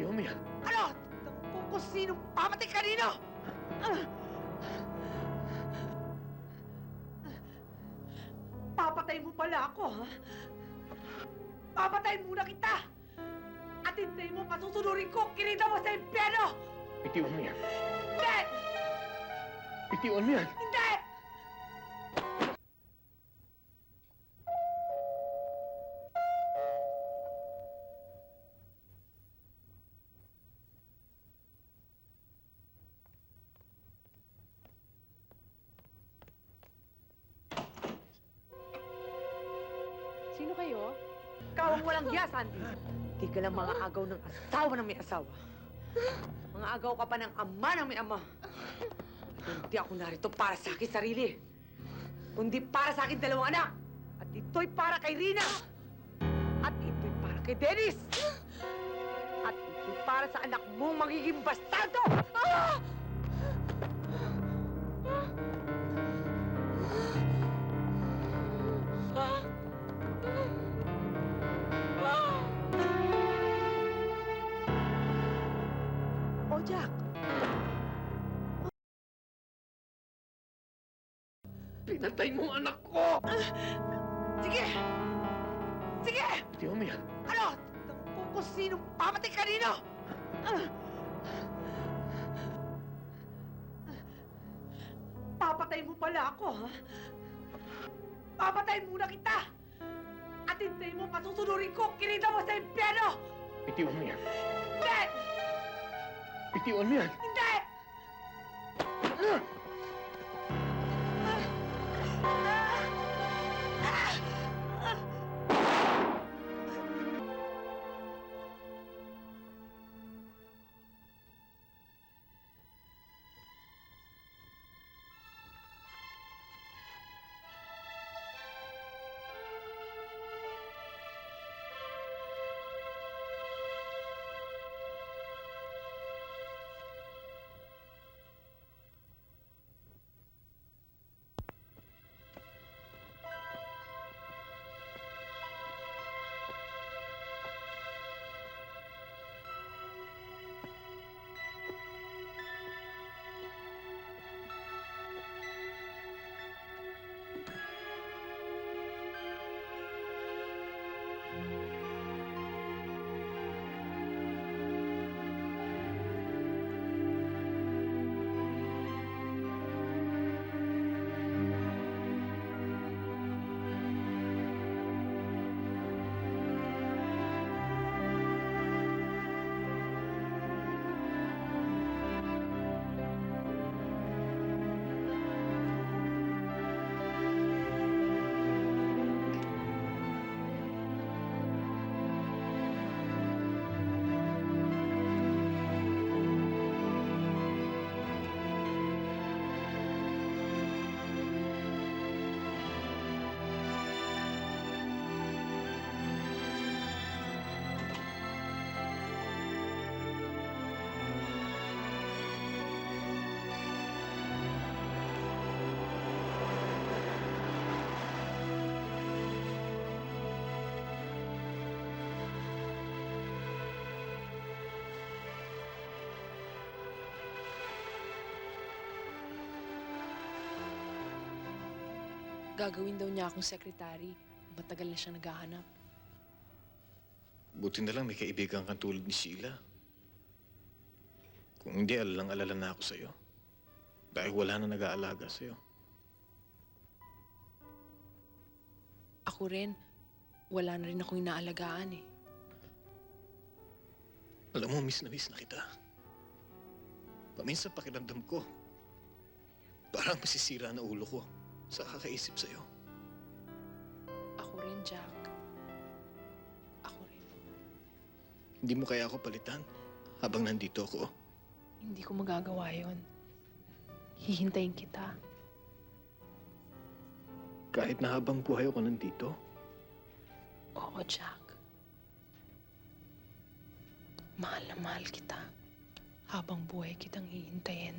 Bitiwan mo yan. Ano? Kung, sino pamatay kanino? Papatay mo pala ako, ha? Papatayin muna kita! At hintayin mo pasusunurin ko, kinita mo sa impyerno! Bitiwan mo yan. Hindi! Bitiwan mo yan. Ikaw ang walang hiya, Sandy. Di ka lang mga agaw ng asawa ng may asawa. Mga agaw ka pa ng ama ng may ama. Hindi ako narito para sa akin sarili. Kundi para sa akin dalawang anak. At ito'y para kay Rina. At ito'y para kay Dennis. At ito'y para sa anak mong magiging bastardo. Ah! O, Jack. Pinatay mo ang anak ko! Sige! Sige! Bitiwan mo yan. Ano? Kung, kung sino pamatay kanino? Ah! Papatay mo pala ako, ha? Papatay muna kita! At hintayin mo pasusunurin ko, kinita mo sa impyerno! Bitiwan mo yan. Hindi! Bitiwan mo yan. Hindi! Gagawin daw niya akong sekretary. Matagal na siyang naghahanap. Buti na lang may kaibigan kang tulad ni Sheila. Kung hindi, alalang-alala na ako sa'yo. Dahil wala na nag-aalaga sa'yo. Ako rin, wala na rin akong inaalagaan eh. Alam mo, miss na miss na kita. Paminsan pakiramdam ko, parang masisira na ulo ko sa kakaisip sa'yo. Ako rin, Jack. Ako rin. Hindi mo kaya ako palitan habang nandito ako. Hindi ko magagawa yon. Hihintayin kita. Kahit na habang buhay ako nandito, Oo, Jack. Mahal na mahal kita. Habang buhay kitang hihintayin.